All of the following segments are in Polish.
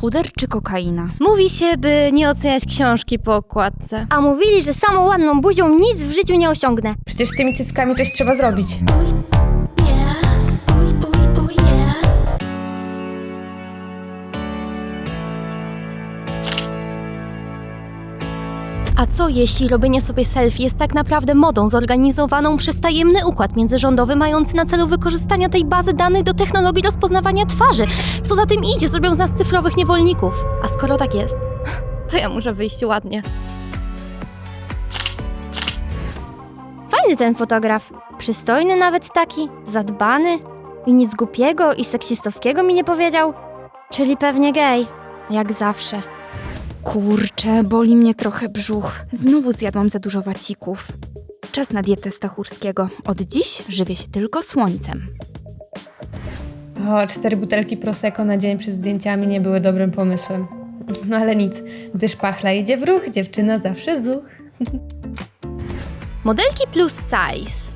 Puder czy kokaina? Mówi się, by nie oceniać książki po okładce. A mówili, że samą ładną buzią nic w życiu nie osiągnę. Przecież z tymi cyckami coś trzeba zrobić. Co jeśli robienie sobie selfie jest tak naprawdę modą zorganizowaną przez tajemny układ międzyrządowy mający na celu wykorzystania tej bazy danych do technologii rozpoznawania twarzy? Co za tym idzie, zrobią z nas cyfrowych niewolników. A skoro tak jest, to ja muszę wyjść ładnie. Fajny ten fotograf. Przystojny nawet taki, zadbany. I nic głupiego i seksistowskiego mi nie powiedział. Czyli pewnie gej. Jak zawsze. Kurczę, boli mnie trochę brzuch. Znowu zjadłam za dużo wacików. Czas na dietę Stachurskiego. Od dziś żywię się tylko słońcem. O, cztery butelki Prosecco na dzień przed zdjęciami nie były dobrym pomysłem. No ale nic, gdy szpachla idzie w ruch, dziewczyna zawsze zuch. Modelki plus size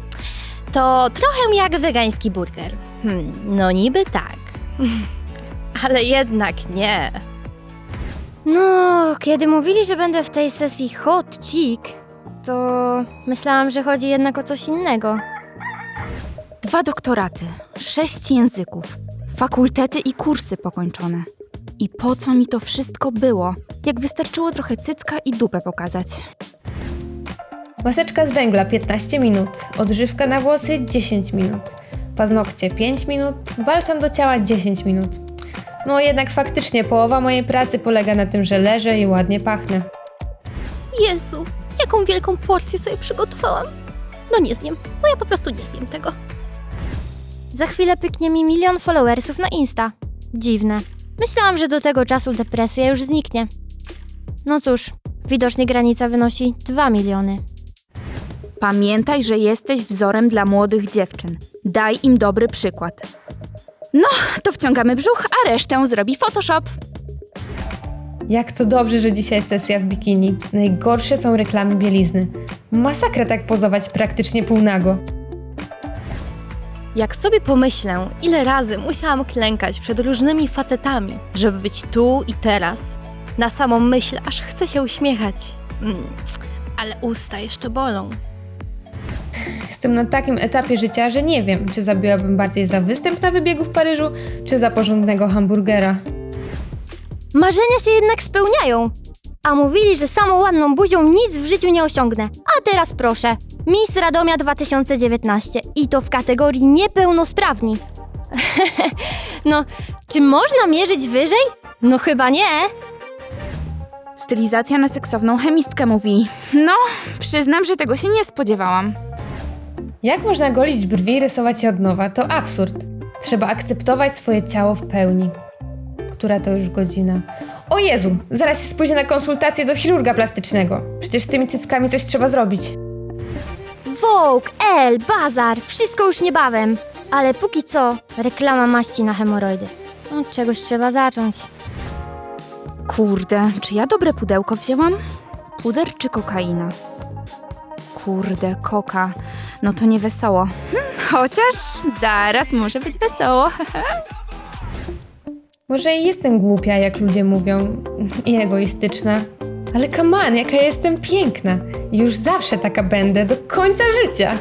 to trochę jak wegański burger. Hmm, no niby tak. Ale jednak nie. No, kiedy mówili, że będę w tej sesji hot chick, to myślałam, że chodzi jednak o coś innego. Dwa doktoraty, sześć języków, fakultety i kursy pokończone. I po co mi to wszystko było? Jak wystarczyło trochę cycka i dupę pokazać. Maseczka z węgla 15 minut, odżywka na włosy 10 minut, paznokcie 5 minut, balsam do ciała 10 minut. No jednak faktycznie połowa mojej pracy polega na tym, że leżę i ładnie pachnę. Jezu, jaką wielką porcję sobie przygotowałam. No nie zjem. No ja po prostu nie zjem tego. Za chwilę pyknie mi milion followersów na Insta. Dziwne. Myślałam, że do tego czasu depresja już zniknie. No cóż, widocznie granica wynosi 2 miliony. Pamiętaj, że jesteś wzorem dla młodych dziewczyn. Daj im dobry przykład. No, to wciągamy brzuch, a resztę zrobi Photoshop. Jak to dobrze, że dzisiaj sesja w bikini. Najgorsze są reklamy bielizny. Masakra tak pozować praktycznie półnago. Jak sobie pomyślę, ile razy musiałam klękać przed różnymi facetami, żeby być tu i teraz. Na samą myśl, aż chce się uśmiechać. Mm, ale usta jeszcze bolą. Jestem na takim etapie życia, że nie wiem, czy zabiłabym bardziej za występ na wybiegu w Paryżu, czy za porządnego hamburgera. Marzenia się jednak spełniają. A mówili, że samą ładną buzią nic w życiu nie osiągnę. A teraz proszę. Miss Radomia 2019 i to w kategorii niepełnosprawni. no, czy można mierzyć wyżej? No chyba nie. Stylizacja na seksowną chemistkę mówi. No, przyznam, że tego się nie spodziewałam. Jak można golić brwi i rysować je od nowa? To absurd. Trzeba akceptować swoje ciało w pełni. Która to już godzina? O Jezu, zaraz się spóźnię na konsultację do chirurga plastycznego. Przecież z tymi cyckami coś trzeba zrobić. Vogue, El, Bazar, wszystko już niebawem. Ale póki co, reklama maści na hemoroidy. Od czegoś trzeba zacząć. Kurde, czy ja dobre pudełko wzięłam? Puder czy kokaina? Kurde, koka. No to nie wesoło. Chociaż zaraz może być wesoło. Może i jestem głupia, jak ludzie mówią, i egoistyczna. Ale kaman, jaka ja jestem piękna. I Już zawsze taka będę, do końca życia.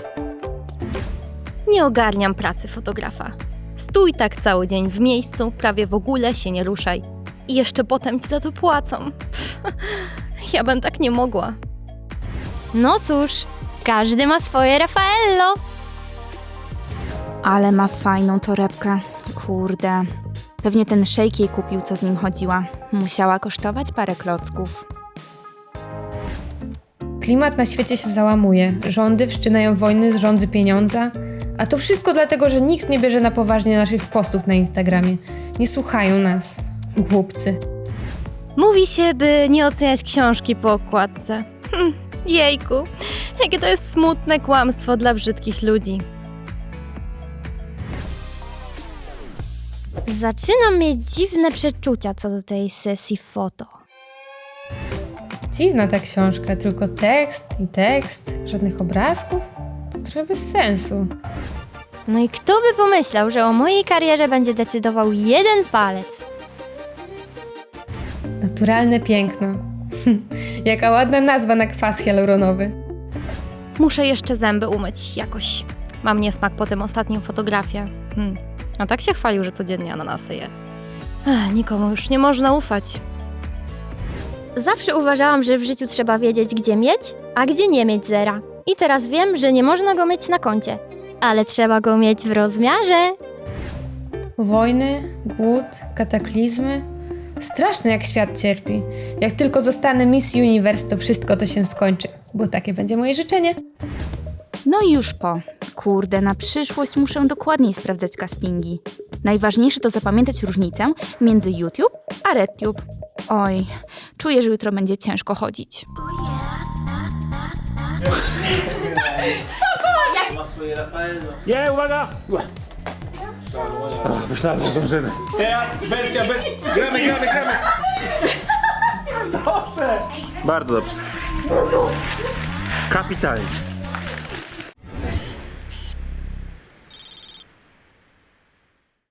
Nie ogarniam pracy fotografa. Stój tak cały dzień w miejscu, prawie w ogóle się nie ruszaj. I jeszcze potem ci za to płacą. Pff, ja bym tak nie mogła. No cóż, każdy ma swoje Raffaello. Ale ma fajną torebkę. Kurde. Pewnie ten szejk jej kupił, co z nim chodziła. Musiała kosztować parę klocków. Klimat na świecie się załamuje. Rządy wszczynają wojny z rządzy pieniądza. A to wszystko dlatego, że nikt nie bierze na poważnie naszych postów na Instagramie. Nie słuchają nas. Głupcy. Mówi się, by nie oceniać książki po okładce. Hm, jejku, jakie to jest smutne kłamstwo dla brzydkich ludzi. Zaczynam mieć dziwne przeczucia co do tej sesji foto. Dziwna ta książka, tylko tekst i tekst, żadnych obrazków. To trochę bez sensu. No i kto by pomyślał, że o mojej karierze będzie decydował jeden palec? Naturalne piękno. Jaka ładna nazwa na kwas hialuronowy. Muszę jeszcze zęby umyć jakoś. Mam niesmak po tym ostatnim fotografie. Hmm. A tak się chwalił, że codziennie ananasy je. Ech, nikomu już nie można ufać. Zawsze uważałam, że w życiu trzeba wiedzieć, gdzie mieć, a gdzie nie mieć zera. I teraz wiem, że nie można go mieć na koncie, ale trzeba go mieć w rozmiarze. Wojny, głód, kataklizmy. Straszne jak świat cierpi. Jak tylko zostanę Miss Universe, to wszystko to się skończy. Bo takie będzie moje życzenie. No i już po. Kurde, na przyszłość muszę dokładniej sprawdzać castingi. Najważniejsze to zapamiętać różnicę między YouTube a RedTube. Oj, czuję, że jutro będzie ciężko chodzić. Ma swoje Rafael. Nie, uwaga! Ach, Myślałem, że zdążymy. Teraz wersja bez... Gramy, gramy, gramy! Bardzo dobrze. Kapitalnie.